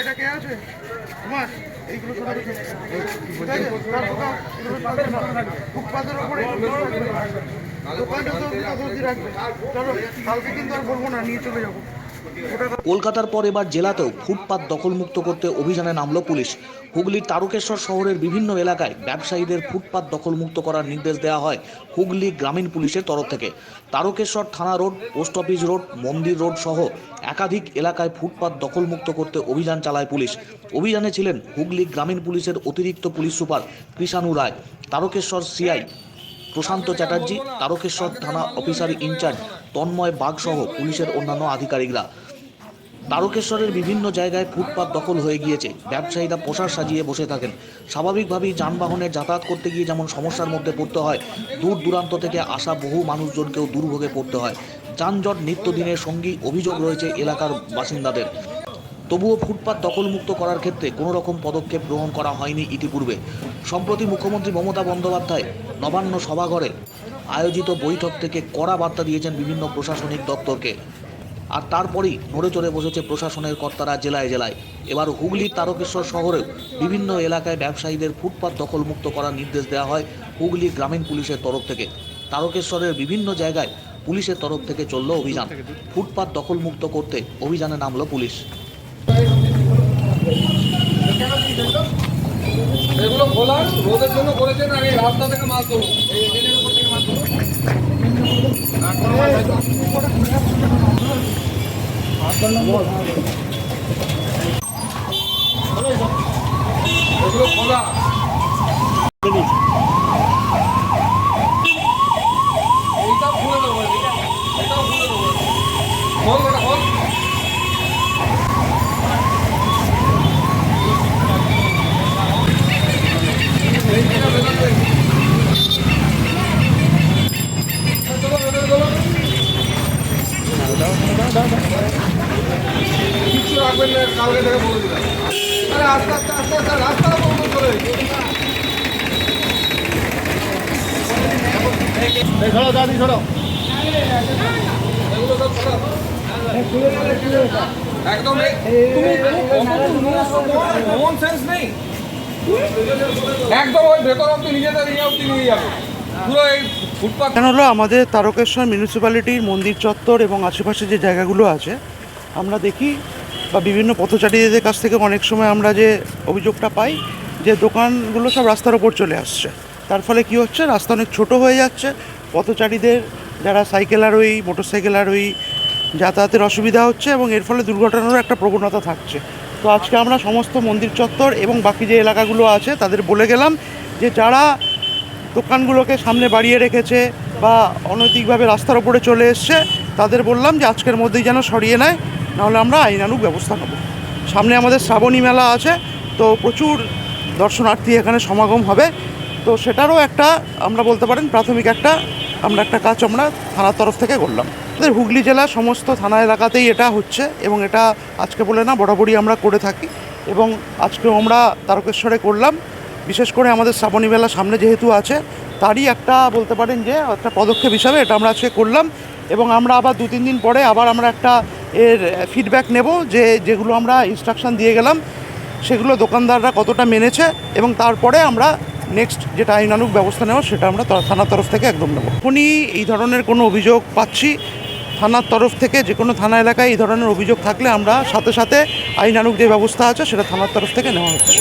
এটা কে আছে? তোমার? এইগুলো তো। ওপরে দোকানটা অবধি রাখবে। চলো, কালকে কিন্তু আর বলব না, নিয়ে চলে যাব। কলকাতার পর এবার জেলাতেও ফুটপাত দখলমুক্ত করতে অভিযানে নামল পুলিশ। হুগলির তারকেশ্বর শহরের বিভিন্ন এলাকায় ব্যবসায়ীদের ফুটপাত দখলমুক্ত করার নির্দেশ দেওয়া হয় হুগলি গ্রামীণ পুলিশের তরফ থেকে। তারকেশ্বর থানা রোড, পোস্ট অফিস রোড, মন্দির রোড সহ একাধিক এলাকায় ফুটপাত দখলমুক্ত করতে অভিযান চালায় পুলিশ। অভিযানে ছিলেন হুগলি গ্রামীণ পুলিশের অতিরিক্ত police super Krishanu Roy. Tarakeswar CI Prashanta Chatterjee, Tarakeswar থানা অফিসার ইনচার্জ তন্ময় বাগ সহ পুলিশের অন্যান্য আধিকারিকরা। তারকেশ্বরের বিভিন্ন জায়গায় ফুটপাত দখল হয়ে গিয়েছে। ব্যবসায়ীরা পোশাক সাজিয়ে বসে থাকেন। স্বাভাবিকভাবেই যানবাহনের যাতায়াত করতে গিয়ে যেমন সমস্যার মধ্যে পড়তে হয়, দূর দূরান্ত থেকে আসা বহু মানুষজনকেও দুর্ভোগে পড়তে হয়। যানজট নিত্যদিনের সঙ্গী অভিযোগ রয়েছে এলাকার বাসিন্দাদের। তবুও ফুটপাত দখলমুক্ত করার ক্ষেত্রে কোনো রকম পদক্ষেপ গ্রহণ করা হয়নি ইতিপূর্বে। সম্প্রতি মুখ্যমন্ত্রী মমতা বন্দ্যোপাধ্যায় নবান্ন সভাঘরে আয়োজিত বৈঠক থেকে কড়া বার্তা দিয়েছেন বিভিন্ন প্রশাসনিক দপ্তরকে। আর তারপরেই নড়ে চড়ে বসেছে প্রশাসনের কর্তারা জেলায় জেলায়। এবার হুগলির তারকেশ্বর শহরেও বিভিন্ন এলাকায় ব্যবসায়ীদের ফুটপাত দখলমুক্ত করার নির্দেশ দেওয়া হয় হুগলি গ্রামীণ পুলিশের তরফ থেকে। তারকেশ্বরের বিভিন্ন জায়গায় পুলিশের তরফ থেকে চলল অভিযান। ফুটপাত দখলমুক্ত করতে অভিযানে নামলো পুলিশ। এগুলো খোলা, রোদের জন্য করেছেন, আর এই রাস্তা থেকে মাছ ধরো এই ড্রেনের উপর থেকে মাছ ধরো খোলা এইটাও খুলে দেবো এটা এটাও খুলে দেবো খোল এটা খোল এইটা বেরোবে চলো বেরোবে চলো কিচ্ছু রাখবেন না কালকে থেকে বলে দিলাম আরে আস্তে আস্তে আস্তে আস্তে রাস্তা বন্ধ করে। একদম একদম ওই ভেতর অব্দি নিজেদের ইয়ে অব্দি নিয়ে যাবে পুরো এই ফুটপাথ কেন হলো? আমাদের তারকেশ্বর মিউনিসিপ্যালিটির মন্দির চত্বর এবং আশেপাশে যে জায়গাগুলো আছে, আমরা দেখি বা বিভিন্ন পথচারীদের কাছ থেকে অনেক সময় আমরা যে অভিযোগটা পাই যে দোকানগুলো সব রাস্তার ওপর চলে আসছে। তার ফলে কি হচ্ছে? রাস্তা অনেক ছোট হয়ে যাচ্ছে। পথচারীদের, যারা সাইকেল আরোহী মোটর সাইকেল আরোহী যাতায়াতের অসুবিধা হচ্ছে এবং এর ফলে দুর্ঘটনারও একটা প্রবণতা থাকছে। তো আজকে আমরা সমস্ত মন্দির চত্বর এবং বাকি যে এলাকাগুলো আছে, তাদের বলে গেলাম যে যারা দোকানগুলোকে সামনে বাড়িয়ে রেখেছে বা অনৈতিকভাবে রাস্তার ওপরে চলে এসছে, তাদের বললাম যে আজকের মধ্যেই যেন সরিয়ে নেয়, নাহলে আমরা আইনানুক ব্যবস্থা নেব। সামনে আমাদের শ্রাবণী মেলা আছে, তো প্রচুর দর্শনার্থী এখানে সমাগম হবে। তো সেটারও একটা, আমরা বলতে পারেন প্রাথমিক একটা, আমরা একটা কাজ আমরা থানার তরফ থেকে করলাম। আমাদের হুগলি জেলার সমস্ত থানা এলাকাতেই এটা হচ্ছে এবং এটা আজকে বলে না বরাবরই আমরা করে থাকি এবং আজকেও আমরা তারকেশ্বরে করলাম। বিশেষ করে আমাদের শ্রাবণী মেলা সামনে যেহেতু আছে, তারই একটা বলতে পারেন যে একটা পদক্ষেপ হিসাবে এটা আমরা আজকে করলাম। এবং আমরা আবার দু তিন দিন পরে আবার আমরা একটা এর ফিডব্যাক নেব যে যেগুলো আমরা ইনস্ট্রাকশন দিয়ে গেলাম, সেগুলো দোকানদাররা কতটা মেনেছে এবং তারপরে আমরা নেক্সট যেটা আইনানুগ ব্যবস্থা নেওয়া সেটা আমরা থানার তরফ থেকে একদম নেব। এখনই এই ধরনের কোনো অভিযোগ পাচ্ছি। থানার তরফ থেকে যে কোনো থানা এলাকায় এই ধরনের অভিযোগ থাকলে আমরা সাথে সাথে আইনানুগ যে ব্যবস্থা আছে সেটা থানার তরফ থেকে নেওয়া হচ্ছে।